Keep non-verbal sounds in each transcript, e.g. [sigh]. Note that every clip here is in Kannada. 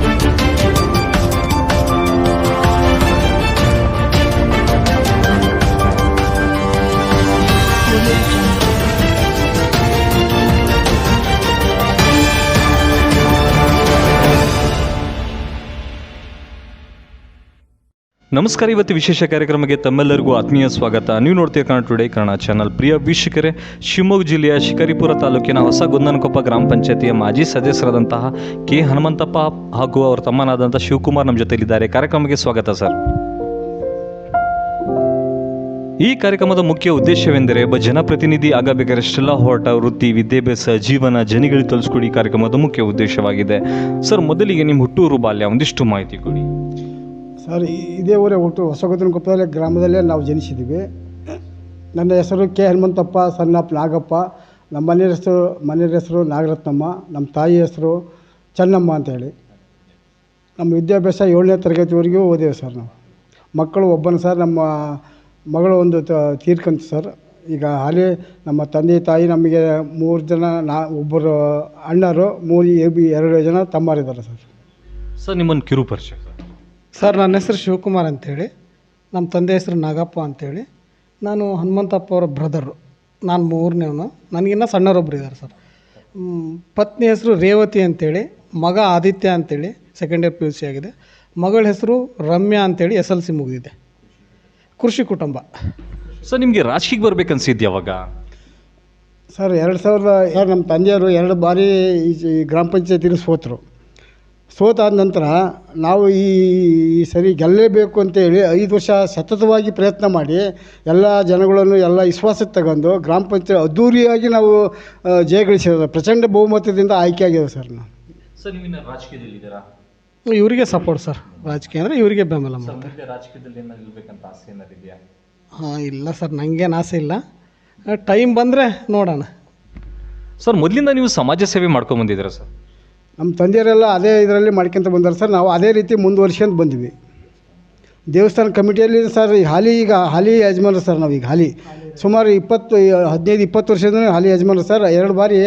Música ನಮಸ್ಕಾರ, ಇವತ್ತು ವಿಶೇಷ ಕಾರ್ಯಕ್ರಮಕ್ಕೆ ತಮ್ಮೆಲ್ಲರಿಗೂ ಆತ್ಮೀಯ ಸ್ವಾಗತ. ನೀವು ನೋಡ್ತೀವಿ ಕನ್ನಡ ಟುಡೇ ಕನ್ನಡ ಚಾನಲ್ ಪ್ರಿಯ ವೀಕ್ಷಕರೇ, ಶಿವಮೊಗ್ಗ ಜಿಲ್ಲೆಯ ಶಿಕಾರಿಪುರ ತಾಲೂಕಿನ ಹೊಸ ಗುಂದನಕೊಪ್ಪ ಗ್ರಾಮ ಪಂಚಾಯತಿಯ ಮಾಜಿ ಸದಸ್ಯರಾದಂತಹ ಕೆ ಹನುಮಂತಪ್ಪ ಹಾಗೂ ಅವರ ತಮ್ಮನಾದಂಥ ಶಿವಕುಮಾರ್ ನಮ್ಮ ಜೊತೆಯಲ್ಲಿದ್ದಾರೆ. ಕಾರ್ಯಕ್ರಮಕ್ಕೆ ಸ್ವಾಗತ ಸರ್ ಈ ಕಾರ್ಯಕ್ರಮದ ಮುಖ್ಯ ಉದ್ದೇಶವೆಂದರೆ, ಒಬ್ಬ ಜನಪ್ರತಿನಿಧಿ ಆಗಬೇಕಾದಷ್ಟೆಲ್ಲ ಹೋರಾಟ ವೃತ್ತಿ, ವಿದ್ಯಾಭ್ಯಾಸ, ಜೀವನ, ಜನಗಳಿಗೆ ತಲುಪಿಸ್ಕೊಡಿ ಈ ಕಾರ್ಯಕ್ರಮದ ಮುಖ್ಯ ಉದ್ದೇಶವಾಗಿದೆ. ಸರ್ ಮೊದಲಿಗೆ ನಿಮ್ಮ ಹುಟ್ಟೂರು ಬಾಲ್ಯ ಒಂದಿಷ್ಟು ಮಾಹಿತಿ ಕೊಡಿ. ಸರ್, ಇದೇ ಊರೇ ಹುಟ್ಟು ಹೊಸಗುತ್ತನಕೊಪ್ಪದಲ್ಲಿ ಗ್ರಾಮದಲ್ಲೇ ನಾವು ಜನಿಸಿದ್ದೀವಿ. ನನ್ನ ಹೆಸರು ಕೆ ಹನುಮಂತಪ್ಪ ಸಣ್ಣಪ್ಪ ನಾಗಪ್ಪ. ನಮ್ಮ ಮನೆಯ ಹೆಸರು ಮನೆಯ ಹೆಸರು ನಾಗರತ್ನಮ್ಮ, ನಮ್ಮ ತಾಯಿ ಹೆಸರು ಚೆನ್ನಮ್ಮ ಅಂತೇಳಿ. ನಮ್ಮ ವಿದ್ಯಾಭ್ಯಾಸ ಏಳನೇ ತರಗತಿವರೆಗೂ ಓದಿವೆ ಸರ್ ನಾವು. ಮಕ್ಕಳು ಒಬ್ಬನ ಸರ್, ನಮ್ಮ ಮಗಳು ಒಂದು ತೀರ್ಕಂತ ಸರ್. ಈಗ ಹಾಲಿ ನಮ್ಮ ತಂದೆ ತಾಯಿ ನಮಗೆ ಮೂರು ಜನ, ನಾ, ಒಬ್ಬರು ಅಣ್ಣರು, ಮೂರು ಎರಡು ಜನ ತಮ್ಮರಿದ್ದಾರೆ ಸರ್. ಸರ್, ನಿಮ್ಮನ್ನು ಕಿರು ಪರಿಚಯ ಸರ್ ನನ್ನ ಹೆಸರು ಶಿವಕುಮಾರ್ ಅಂತೇಳಿ. ನಮ್ಮ ತಂದೆ ಹೆಸರು ನಾಗಪ್ಪ ಅಂತೇಳಿ. ನಾನು ಹನುಮಂತಪ್ಪ ಅವರ ಬ್ರದರು ನಾನು ಮೂರನೇವನು. ನನಗಿನ್ನ ಸಣ್ಣರೊಬ್ಬರು ಇದ್ದಾರೆ ಸರ್. ಪತ್ನಿ ಹೆಸರು ರೇವತಿ ಅಂತೇಳಿ. ಮಗ ಆದಿತ್ಯ ಅಂತೇಳಿ. Second year P U C ಆಗಿದೆ. ಮಗಳ ಹೆಸರು ರಮ್ಯಾ ಅಂತೇಳಿ ಎಸ್ ಎಲ್ ಸಿ ಮುಗಿದಿದೆ. ಕೃಷಿ ಕುಟುಂಬ. ಸರ್ ನಿಮಗೆ ರಾಜಕೀಯಕ್ಕೆ ಬರ್ಬೇಕನ್ಸಿದ್ದು ಯಾವಾಗ ಸರ್ ಎರಡು ಸಾವಿರದ ಸರ್ ನಮ್ಮ ತಂದೆಯವರು ಎರಡು ಬಾರಿ ಈ ಈ ಗ್ರಾಮ ಪಂಚಾಯತಿಲಿ ಸೋತರು. ಸೋತಾದ ನಂತರ ನಾವು ಈ ಈ ಸರಿ ಗೆಲ್ಲಲೇಬೇಕು ಅಂತೇಳಿ ಐದು ವರ್ಷ ಸತತವಾಗಿ ಪ್ರಯತ್ನ ಮಾಡಿ ಎಲ್ಲ ಜನಗಳನ್ನು ಎಲ್ಲ ವಿಶ್ವಾಸಕ್ಕೆ ತಗೊಂಡು ಗ್ರಾಮ ಪಂಚಾಯತ್ ಅದ್ಧೂರಿಯಾಗಿ ನಾವು ಜಯಗಳಿಸಿರೋದು. ಪ್ರಚಂಡ ಬಹುಮತದಿಂದ ಆಯ್ಕೆ ಆಗಿದೆ ಸರ್ ನಾವು. ಸರ್ ನೀವು ರಾಜಕೀಯದಲ್ಲಿದ್ದೀರಾ ಇವರಿಗೆ ಸಪೋರ್ಟ್ ಸರ್. ರಾಜಕೀಯ ಅಂದರೆ ಇವರಿಗೆ ಬೆಂಬಲ ಮಾಡ್ತಾರೆ ಮುಂದೆ ರಾಜಕೀಯದಲ್ಲಿ ಏನಾದ್ರು ನಿಲ್ಬೇಕಂತ ಆಸೆ ಏನಾದ್ರು ಇದೆಯಾ? ಹಾಂ ಇಲ್ಲ ಸರ್ ನನಗೇನು ಆಸೆ ಇಲ್ಲ. ಟೈಮ್ ಬಂದರೆ ನೋಡೋಣ. ಸರ್ ಮೊದಲಿಂದ ನೀವು ಸಮಾಜ ಸೇವೆ ಮಾಡ್ಕೊಂಬಂದಿದ್ದೀರಾ ಸರ್? ನಮ್ಮ ತಂದೆಯರೆಲ್ಲ ಅದೇ ಇದರಲ್ಲಿ ಮಾಡ್ಕೊಂತ ಬಂದಾರೆ ಸರ್. ನಾವು ಅದೇ ರೀತಿ ಮುಂದುವರ್ಸ್ಕೊಂಡು ಬಂದ್ವಿ. ದೇವಸ್ಥಾನ ಕಮಿಟಿಯಲ್ಲಿ ಸರ್. ಈ ಹಾಲಿ ಈಗ ಹಾಲಿ ಯಜಮಾನ್ರು ಸರ್ ನಾವು ಈಗ ಹಾಲಿ. ಸುಮಾರು ಇಪ್ಪತ್ತು ಹದಿನೈದು ಇಪ್ಪತ್ತು ವರ್ಷದಿಂದ ಹಾಲಿ ಯಜಮಾನ್ರು ಸರ್. ಎರಡು ಬಾರಿ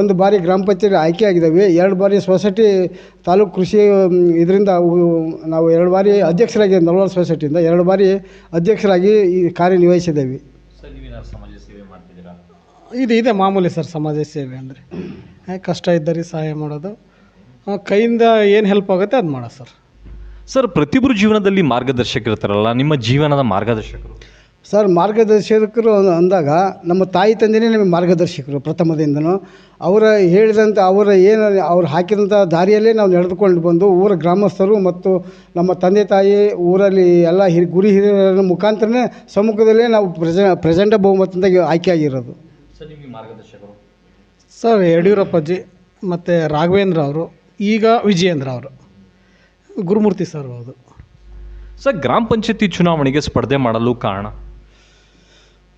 ಒಂದು ಬಾರಿ ಗ್ರಾಮ ಪಂಚಾಯತಿ ಆಯ್ಕೆ ಆಗಿದ್ದಾವೆ ಎರಡು ಬಾರಿ ಸೊಸೈಟಿ ತಾಲೂಕು ಕೃಷಿ ಇದರಿಂದ ನಾವು ಎರಡು ಬಾರಿ ಅಧ್ಯಕ್ಷರಾಗಿ ನಲ್ವತ್ತು ಸೊಸೈಟಿಯಿಂದ ಎರಡು ಬಾರಿ ಅಧ್ಯಕ್ಷರಾಗಿ ಈ ಕಾರ್ಯನಿರ್ವಹಿಸಿದ್ದೇವೆ. ಸರ್ ನೀವೇನಾದ್ರು ಸಮಾಜ ಸೇವೆ ಮಾಡ್ತಿದ್ದೀರಾ? ಇದು ಇದೆ ಮಾಮೂಲಿ ಸರ್ ಸಮಾಜ ಸೇವೆ ಅಂದರೆ. ಕಷ್ಟ ಇದ್ದರಿಗೆ ಸಹಾಯ ಮಾಡೋದು. ಕೈಯಿಂದ ಏನು ಹೆಲ್ಪ್ ಆಗುತ್ತೆ ಅದು ಮಾಡೋದು ಸರ್. ಸರ್ ಪ್ರತಿಯೊಬ್ಬರು ಜೀವನದಲ್ಲಿ ಮಾರ್ಗದರ್ಶಕ ಇರ್ತಾರಲ್ಲ ನಿಮ್ಮ ಜೀವನದ ಮಾರ್ಗದರ್ಶಕರು? ಸರ್ ಮಾರ್ಗದರ್ಶಕರು ಅಂದಾಗ ನಮ್ಮ ತಾಯಿ ತಂದೆಯೇ ನಮಗೆ ಮಾರ್ಗದರ್ಶಕರು ಪ್ರಥಮದಿಂದನೂ. ಅವರ ಹೇಳಿದಂಥ ಅವರ ಏನು ಅವ್ರು ಹಾಕಿದಂಥ ದಾರಿಯಲ್ಲೇ ನಾವು ನಡೆದುಕೊಂಡು ಬಂದು ಊರ ಗ್ರಾಮಸ್ಥರು ಮತ್ತು ನಮ್ಮ ತಂದೆ ತಾಯಿ ಊರಲ್ಲಿ ಎಲ್ಲ ಹಿರಿ ಗುರಿ ಹಿರಿಯರ ಮುಖಾಂತರನೇ ಸಮ್ಮುಖದಲ್ಲೇ ನಾವು ಪ್ರಜ ಪ್ರಚಂಡ ಬಹುಮತದಿಂದ ಆಯ್ಕೆ ಆಗಿರೋದು. ಸರ್ ನಿಮಗೆ ಮಾರ್ಗದರ್ಶಕರು? ಸರ್ ಯಡಿಯೂರಪ್ಪಜಿ ಮತ್ತು ರಾಘವೇಂದ್ರ ಅವರು ಈಗ ವಿಜಯೇಂದ್ರ ಅವರು. ಗುರುಮೂರ್ತಿ ಸರ್ ಹೌದು ಸರ್ ಗ್ರಾಮ ಪಂಚಾಯತಿ ಚುನಾವಣೆಗೆ ಸ್ಪರ್ಧೆ ಮಾಡಲು ಕಾರಣ?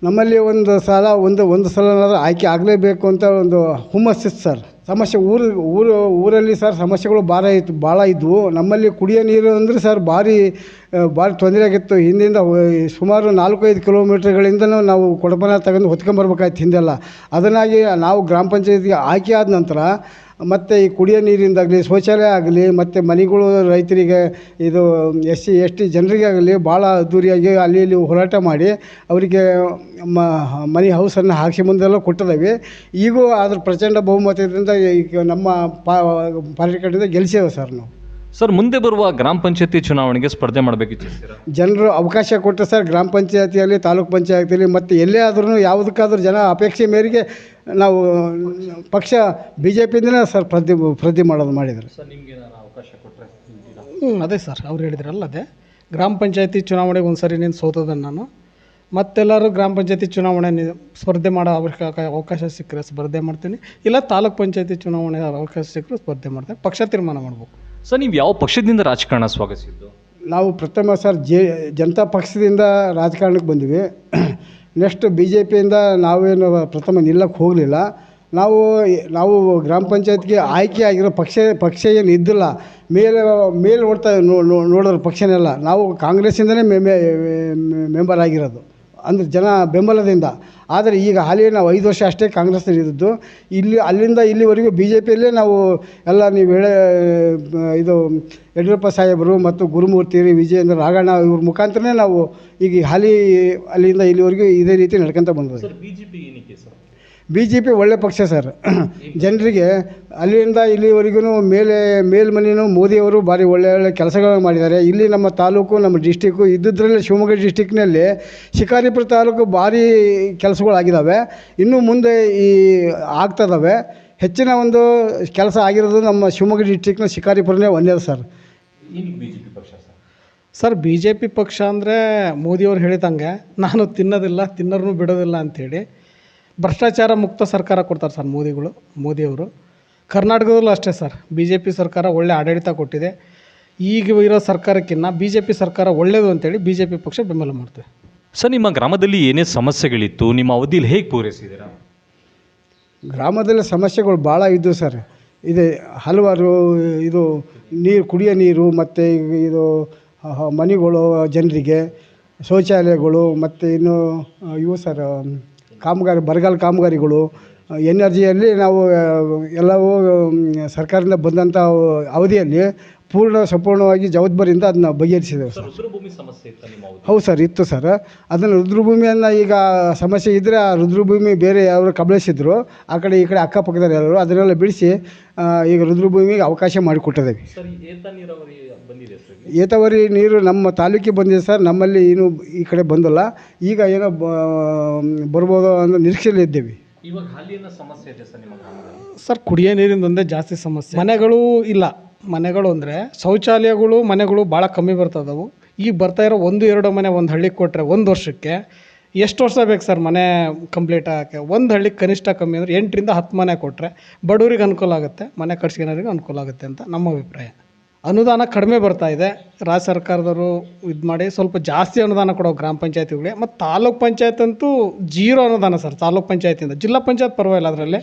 ನಮ್ಮಲ್ಲಿ ಒಂದು ಸಲ ಒಂದು ಒಂದು ಸಲನಾದರೂ ಆಯ್ಕೆ ಆಗಲೇಬೇಕು ಅಂತ ಒಂದು ಹುಮ್ಮಸ್ಸಿತ್ತು ಸರ್. ಸಮಸ್ಯೆ ಊರು ಊರು, ಊರಲ್ಲಿ ಸರ್ ಸಮಸ್ಯೆಗಳು ಭಾಳ ಇತ್ತು, ಭಾಳ ಇದ್ವು. ನಮ್ಮಲ್ಲಿ ಕುಡಿಯೋ ನೀರು ಅಂದರೆ ಸರ್ ಭಾರಿ ಭಾರಿ ತೊಂದರೆ ಆಗಿತ್ತು. ಹಿಂದಿಂದ ಸುಮಾರು ನಾಲ್ಕೈದು ಕಿಲೋಮೀಟ್ರ್ಗಳಿಂದನೂ ನಾವು ಕೊಡಪನ ತಗೊಂಡು ಹೊತ್ಕೊಂಬರ್ಬೇಕಾಯ್ತು ಹಿಂದೆಲ್ಲ. ಅದನ್ನಾಗಿ ನಾವು ಗ್ರಾಮ ಪಂಚಾಯತಿಗೆ ಆಯ್ಕೆ ಆದ ನಂತರ ಮತ್ತು ಈ ಕುಡಿಯೋ ನೀರಿಂದಾಗಲಿ, ಶೌಚಾಲಯ ಆಗಲಿ, ಮತ್ತು ಮನೆಗಳು ರೈತರಿಗೆ ಇದು ಎಸ್ ಸಿ, ಎಸ್ ಟಿ ಜನರಿಗೆ ಆಗಲಿ ಭಾಳ ಅದ್ದೂರಿಯಾಗಿ ಅಲ್ಲಿ ಇಲ್ಲಿ ಹೋರಾಟ ಮಾಡಿ ಅವರಿಗೆ ಮನೆ ಹೌಸನ್ನು ಹಾಕಿಸಿ ಮುಂದೆಲ್ಲ ಕೊಟ್ಟಿದ್ದಾವೆ. ಈಗೂ ಅದ್ರ ಪ್ರಚಂಡ ಬಹುಮತದಿಂದ ಈಗ ನಮ್ಮ ಪಾರ್ಟಿ ಕಡೆಯಿಂದ ಗೆಲ್ಸೇವೆ ಸರ್ ನಾವು. ಸರ್ ಮುಂದೆ ಬರುವ ಗ್ರಾಮ ಪಂಚಾಯತಿ ಚುನಾವಣೆಗೆ ಸ್ಪರ್ಧೆ ಮಾಡಬೇಕಿತ್ತು. ಜನರು ಅವಕಾಶ ಕೊಟ್ಟರೆ ಸರ್ ಗ್ರಾಮ ಪಂಚಾಯತಿಯಲ್ಲಿ ತಾಲೂಕು ಪಂಚಾಯತಿಯಲ್ಲಿ ಮತ್ತು ಎಲ್ಲೇ ಆದ್ರೂ ಯಾವುದಕ್ಕಾದ್ರೂ ಜನ ಅಪೇಕ್ಷೆ ಮೇರೆಗೆ ನಾವು ಪಕ್ಷ ಬಿ ಜೆ ಪಿಯಿಂದನೇ ಸರ್ ಪ್ರತಿ ಪ್ರತಿ ಮಾಡೋದು ಮಾಡಿದ್ರು. ಸರ್ ನಿಮಗೆ ನಾನು ಅವಕಾಶ ಕೊಟ್ಟರೆ ಹ್ಞೂ ಅದೇ ಸರ್ ಅವ್ರು ಹೇಳಿದ್ರಲ್ಲ ಅದೇ. ಗ್ರಾಮ ಪಂಚಾಯತಿ ಚುನಾವಣೆಗೆ ಒಂದು ಸರಿ ನೀನು ಸೋತದ ನಾನು. ಮತ್ತೆಲ್ಲರೂ ಗ್ರಾಮ ಪಂಚಾಯತಿ ಚುನಾವಣೆ ನಿ- ಸ್ಪರ್ಧೆ ಮಾಡೋ ಅವಕಾಶ ಅವಕಾಶ ಸಿಕ್ಕರೆ ಸ್ಪರ್ಧೆ ಮಾಡ್ತೀನಿ. ಇಲ್ಲ ತಾಲೂಕ್ ಪಂಚಾಯತಿ ಚುನಾವಣೆ ಅವಕಾಶ ಸಿಕ್ಕರೆ ಸ್ಪರ್ಧೆ ಮಾಡ್ತೀನಿ. ಪಕ್ಷ ತೀರ್ಮಾನ ಮಾಡ್ಬೇಕು. ಸರ್ ನೀವು ಯಾವ ಪಕ್ಷದಿಂದ ರಾಜಕಾರಣ ಸ್ವಾಗತಿಸಿದ್ದು? ನಾವು ಪ್ರಥಮ ಸರ್ ಜೆ, ಜನತಾ ಪಕ್ಷದಿಂದ ರಾಜಕಾರಣಕ್ಕೆ ಬಂದ್ವಿ. ನೆಕ್ಸ್ಟ್ [clears throat] ಬಿ ಜೆ ಪಿಯಿಂದ ನಾವೇನು ಪ್ರಥಮ ನಿಲ್ಲಕ್ಕೆ ಹೋಗಲಿಲ್ಲ. ನಾವು ನಾವು ಗ್ರಾಮ ಪಂಚಾಯತ್ಗೆ ಆಯ್ಕೆ ಆಗಿರೋ ಪಕ್ಷ ಪಕ್ಷ ಏನು ಇದ್ದಿಲ್ಲ. ಮೇಲೆ ಮೇಲೆ ನೋಡ್ತಾ ನೋಡೋರು ಪಕ್ಷನೆಲ್ಲ ನಾವು ಕಾಂಗ್ರೆಸ್ಸಿಂದನೇ ಮೆ, ಮೆಂಬರ್ ಆಗಿರೋದು. ಅಂದರೆ ಜನ ಬೆಂಬಲದಿಂದ. ಆದರೆ ಈಗ ಹಾಲಿ ನಾವು ಐದು ವರ್ಷ ಅಷ್ಟೇ ಕಾಂಗ್ರೆಸ್ ಇದ್ದದ್ದು ಇಲ್ಲಿ, ಅಲ್ಲಿಂದ ಇಲ್ಲಿವರೆಗೂ ಬಿ ಜೆ ಪಿಯಲ್ಲೇ ನಾವು ಎಲ್ಲ ನೀವು ಹೇಳ, ಇದು ಯಡಿಯೂರಪ್ಪ ಸಾಹೇಬರು ಮತ್ತು ಗುರುಮೂರ್ತಿ ವಿಜಯೇಂದ್ರ ರಾಘಣ್ಣ ಇವ್ರ ಮುಖಾಂತರನೇ ನಾವು ಈಗ ಹಾಲಿ ಅಲ್ಲಿಂದ ಇಲ್ಲಿವರೆಗೂ ಇದೇ ರೀತಿ ನಡ್ಕೊಂತ ಬಂದಿದೆ ಬಿ ಜೆ ಪಿ ಏನಕ್ಕೆ ಸರ್ ಬಿ ಜೆ ಪಿ ಒಳ್ಳೆ ಪಕ್ಷ ಸರ್. ಜನರಿಗೆ ಅಲ್ಲಿಂದ ಇಲ್ಲಿವರೆಗೂ ಮೇಲೆ ಮೇಲ್ಮನೆಯೂ ಮೋದಿಯವರು ಭಾರಿ ಒಳ್ಳೆ ಒಳ್ಳೆ ಕೆಲಸಗಳನ್ನು ಮಾಡಿದ್ದಾರೆ. ಇಲ್ಲಿ ನಮ್ಮ ತಾಲೂಕು ನಮ್ಮ ಡಿಸ್ಟಿಕ್ಕು ಇದ್ದಿದ್ರಲ್ಲಿ ಶಿವಮೊಗ್ಗ ಡಿಸ್ಟಿಕ್ನಲ್ಲಿ ಶಿಕಾರಿಪುರ ತಾಲೂಕು ಭಾರಿ ಕೆಲಸಗಳಾಗಿದ್ದಾವೆ. ಇನ್ನು ಮುಂದೆ ಈ ಆಗ್ತದವೆ ಹೆಚ್ಚಿನ ಒಂದು ಕೆಲಸ ಆಗಿರೋದು ನಮ್ಮ ಶಿವಮೊಗ್ಗ ಡಿಸ್ಟಿಕ್ನ ಶಿಕಾರಿಪುರನೇ ಒಂದೇ sir. Sir? B J P ಪಕ್ಷ ಅಂದರೆ ಮೋದಿಯವ್ರು ಹೇಳಿದಂಗೆ ನಾನು ತಿನ್ನೋದಿಲ್ಲ ತಿನ್ನೋರ್ನು ಬಿಡೋದಿಲ್ಲ ಅಂಥೇಳಿ ಭ್ರಷ್ಟಾಚಾರ ಮುಕ್ತ ಸರ್ಕಾರ ಕೊಡ್ತಾರೆ ಸರ್ ಮೋದಿಗಳು ಮೋದಿಯವರು. ಕರ್ನಾಟಕದಲ್ಲೂ ಅಷ್ಟೇ ಸರ್. ಬಿ ಜೆ ಪಿ ಸರ್ಕಾರ ಒಳ್ಳೆ ಆಡಳಿತ ಕೊಟ್ಟಿದೆ. ಈಗ ಇರೋ ಸರ್ಕಾರಕ್ಕಿಂತ ಬಿ ಜೆ ಪಿ ಸರ್ಕಾರ ಒಳ್ಳೆಯದು ಅಂತೇಳಿ ಬಿ ಜೆ ಪಿ ಪಕ್ಷ ಬೆಂಬಲ ಮಾಡ್ತೇವೆ ಸರ್ ನಿಮ್ಮ ಗ್ರಾಮದಲ್ಲಿ ಏನೇ ಸಮಸ್ಯೆಗಳಿತ್ತು ನಿಮ್ಮ ಅವಧಿಯಲ್ಲಿ ಹೇಗೆ ಪೂರೈಸಿದ್ದೀರಾ? ಗ್ರಾಮದಲ್ಲಿ ಸಮಸ್ಯೆಗಳು ಭಾಳ ಇದ್ದವು ಸರ್. ಇದೆ ಹಲವಾರು ಇದು ನೀರು ಕುಡಿಯೋ ನೀರು ಮತ್ತು ಇದು ಮನೆಗಳು ಜನರಿಗೆ ಶೌಚಾಲಯಗಳು ಮತ್ತು ಇನ್ನು ಇವು ಸರ್ ಕಾಮಗಾರಿ ಬರಗಾಲ ಕಾಮಗಾರಿಗಳು ಎನರ್ಜಿಯಲ್ಲಿ ನಾವು ಎಲ್ಲವೂ ಸರ್ಕಾರದಿಂದ ಬಂದಂಥ ಅವಧಿಯಲ್ಲಿ ಪೂರ್ಣ ಸಂಪೂರ್ಣವಾಗಿ ಜವಾಬ್ದಾರಿಯಿಂದ ಅದನ್ನ ಬಗೆಹರಿಸಿದ್ದೇವೆ ಸರ್. ರುದ್ರಭೂಮಿ ಸಮಸ್ಯೆ ಇತ್ತು ನಿಮ್ಮ ಅವಧಿ ಹೌದು ಸರ್ ಇತ್ತು ಸರ್. ಅದನ್ನು ರುದ್ರಭೂಮಿಯನ್ನು ಈಗ ಸಮಸ್ಯೆ ಇದ್ದರೆ ಆ ರುದ್ರಭೂಮಿ ಬೇರೆ ಯಾರು ಕಬಳಿಸಿದ್ರು. ಆ ಕಡೆ ಈ ಕಡೆ ಅಕ್ಕಪಕ್ಕದಲ್ಲಿ ಎಲ್ಲರೂ ಅದನ್ನೆಲ್ಲ ಬಿಡಿಸಿ ಈಗ ರುದ್ರಭೂಮಿಗೆ ಅವಕಾಶ ಮಾಡಿಕೊಟ್ಟಿದ್ದೇವೆ. ಸರ್ ಏತ ನೀರಾವರಿ ಬಂದಿದೆ ಸರ್ ಏತವರಿ ನೀರು ನಮ್ಮ ತಾಲೂಕಿಗೆ ಬಂದಿದೆ ಸರ್. ನಮ್ಮಲ್ಲಿ ಏನು ಈ ಕಡೆ ಬಂದಿಲ್ಲ. ಈಗ ಏನೋ ಬ- ಬರ್ಬೋದು ಅನ್ನೋ ನಿರೀಕ್ಷೆಯಲ್ಲಿ ಇದ್ದೇವೆ. ಇವಾಗ ಹಾಲಿನ ಸಮಸ್ಯೆ ಇದೆ ಸರ್ ನಿಮ್ಮ ಗ್ರಾಮದಲ್ಲಿ? ಸರ್ ಕುಡಿಯೋ ನೀರಿಂದ ಒಂದೇ ಜಾಸ್ತಿ ಸಮಸ್ಯೆ. ಮನೆಗಳು ಇಲ್ಲ. ಮನೆಗಳು ಅಂದರೆ ಶೌಚಾಲಯಗಳು, ಮನೆಗಳು ಭಾಳ ಕಮ್ಮಿ ಬರ್ತದವು. ಈಗ ಬರ್ತಾ ಇರೋ ಒಂದು ಎರಡು ಮನೆ ಒಂದು ಹಳ್ಳಿಗೆ ಕೊಟ್ಟರೆ ಒಂದು ವರ್ಷಕ್ಕೆ ಎಷ್ಟು ವರ್ಷ ಬೇಕು ಸರ್ ಮನೆ ಕಂಪ್ಲೀಟ್ ಆಗೋಕ್ಕೆ? ಒಂದು ಹಳ್ಳಿಗೆ ಕನಿಷ್ಠ ಕಮ್ಮಿ ಅಂದರೆ ಎಂಟರಿಂದ ಹತ್ತು ಮನೆ ಕೊಟ್ಟರೆ ಬಡವ್ರಿಗೆ ಅನುಕೂಲ ಆಗುತ್ತೆ, ಮನೆ ಕಟ್ಸ್ಕೊಳೋರಿಗೆ ಅನುಕೂಲ ಆಗುತ್ತೆ ಅಂತ ನಮ್ಮ ಅಭಿಪ್ರಾಯ. ಅನುದಾನ ಕಡಿಮೆ ಬರ್ತಾ ಇದೆ. ರಾಜ್ಯ ಸರ್ಕಾರದವರು ಇದು ಮಾಡಿ ಸ್ವಲ್ಪ ಜಾಸ್ತಿ ಅನುದಾನ ಕೊಡೋ ಗ್ರಾಮ ಪಂಚಾಯತಿಗಳಿಗೆ, ಮತ್ತು ತಾಲೂಕು ಪಂಚಾಯತ್ ಅಂತೂ ಜೀರೋ ಅನುದಾನ ಸರ್, ತಾಲೂಕ್ ಪಂಚಾಯತಿಂದ ಜಿಲ್ಲಾ ಪಂಚಾಯತ್ ಪರವಾಗಿಲ್ಲ ಅದರಲ್ಲಿ.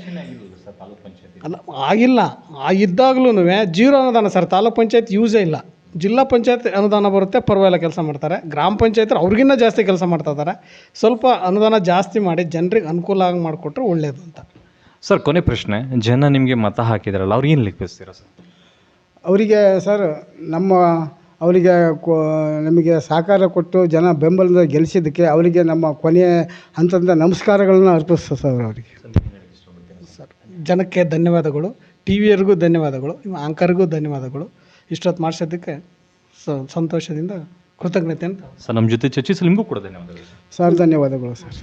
ಅಲ್ಲ ಆಗಿಲ್ಲ. ಆಗಿದ್ದಾಗ್ಲೂ ಇದ್ದಾಗ್ಲೂ ಜೀರೋ ಅನುದಾನ ಸರ್ ತಾಲೂಕು ಪಂಚಾಯತ್ ಯೂಸೇ ಇಲ್ಲ. ಜಿಲ್ಲಾ ಪಂಚಾಯತ್ ಅನುದಾನ ಬರುತ್ತೆ ಪರವಾಗಿಲ್ಲ ಕೆಲಸ ಮಾಡ್ತಾರೆ. ಗ್ರಾಮ ಪಂಚಾಯತ್ ಅವ್ರಿಗಿನ್ನ ಜಾಸ್ತಿ ಕೆಲಸ ಮಾಡ್ತಾ ಇದ್ದಾರೆ. ಸ್ವಲ್ಪ ಅನುದಾನ ಜಾಸ್ತಿ ಮಾಡಿ ಜನರಿಗೆ ಅನುಕೂಲ ಆಗಿ ಮಾಡಿಕೊಟ್ರೆ ಒಳ್ಳೆಯದು ಅಂತ. ಸರ್ ಕೊನೆ ಪ್ರಶ್ನೆ. ಜನ ನಿಮಗೆ ಮತ ಹಾಕಿದ್ರಲ್ಲ ಅವ್ರಿಗೆ ಏನು ಲಿಖಿಸ್ತೀರಾ ಸರ್? ಅವರಿಗೆ ಸರ್ ನಮ್ಮ ಅವರಿಗೆ ಕೊ ನಮಗೆ ಸಹಕಾರ ಕೊಟ್ಟು ಜನ ಬೆಂಬಲದಿಂದ ಗೆಲ್ಲಿಸಿದ್ದಕ್ಕೆ ಅವರಿಗೆ ನಮ್ಮ ಕೊನೆಯ ಹಂತದ ನಮಸ್ಕಾರಗಳನ್ನ ಅರ್ಪಿಸ್ತಾರೆ ಸರ್ ಅವರಿಗೆ. ಸರ್ ಜನಕ್ಕೆ ಧನ್ಯವಾದಗಳು ಟಿ ವಿಯವ್ರಿಗೂ ಧನ್ಯವಾದಗಳು ನಿಮ್ಮ ಆಂಕರ್ಗೂ ಧನ್ಯವಾದಗಳು. ಇಷ್ಟೊತ್ತು ಮಾಡಿಸೋದಕ್ಕೆ ಸ ಸಂತೋಷದಿಂದ ಕೃತಜ್ಞತೆ ಅಂತ. ಸರ್ ನಮ್ಮ ಜೊತೆ ಚರ್ಚಿಸಲು ನಿಮಗೂ ಕೂಡ ಧನ್ಯವಾದಗಳು ಸರ್ ಧನ್ಯವಾದಗಳು ಸರ್.